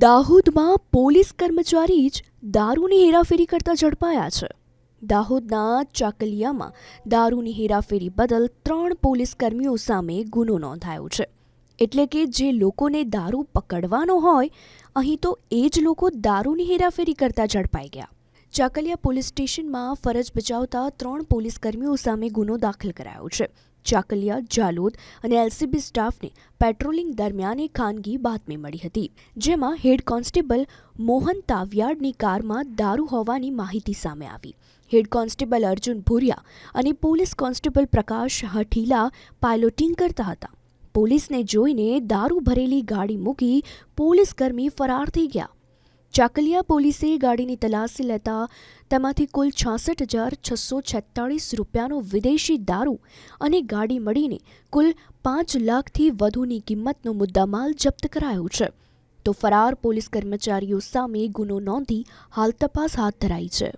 દાહોદમાં પોલીસ કર્મચારી જ દારૂની હેરાફેરી કરતા ઝડપાયા છે. દાહોદના ચાકલિયામાં દારૂની હેરાફેરી બદલ ત્રણ પોલીસ કર્મીઓ સામે ગુનો નોંધાયો છે. એટલે કે જે લોકોને દારૂ પકડવાનો હોય, અહીં તો એ જ લોકો દારૂની હેરાફેરી કરતા ઝડપાઈ ગયા. ચાકલિયા પોલીસ સ્ટેશનમાં ફરજ બજાવતા ત્રણ પોલીસ કર્મીઓ સામે ગુનો દાખલ કરાયો છે. ચાકલિયા, જાલોદ અને એલસીબી સ્ટાફને પેટ્રોલિંગ દરમિયાન એક ખાનગી બાતમી મળી હતી, જેમાં હેડ કોન્સ્ટેબલ મોહન તાવ્યાડની કારમાં દારૂ હોવાની માહિતી સામે આવી. હેડ કોન્સ્ટેબલ અર્જુન ભુરિયા અને police constable Prakash Hathila piloting કરતા હતા. પોલીસને જોઈને દારૂ ભરેલી ગાડી મૂકી પોલીસ કર્મી ફરાર થઈ ગયા. ચાકલિયા પોલીસે ગાડીની તલાશી લેતા તેમાંથી કુલ છાસઠ હજાર છસો છેતાળીસ રૂપિયાનો વિદેશી દારૂ અને ગાડી મળીને કુલ પાંચ લાખથી વધુની કિંમતનો મુદ્દામાલ જપ્ત કરાયો છે. તો ફરાર પોલીસ કર્મચારીઓ સામે ગુનો નોંધી હાલ તપાસ હાથ ધરાઈ છે.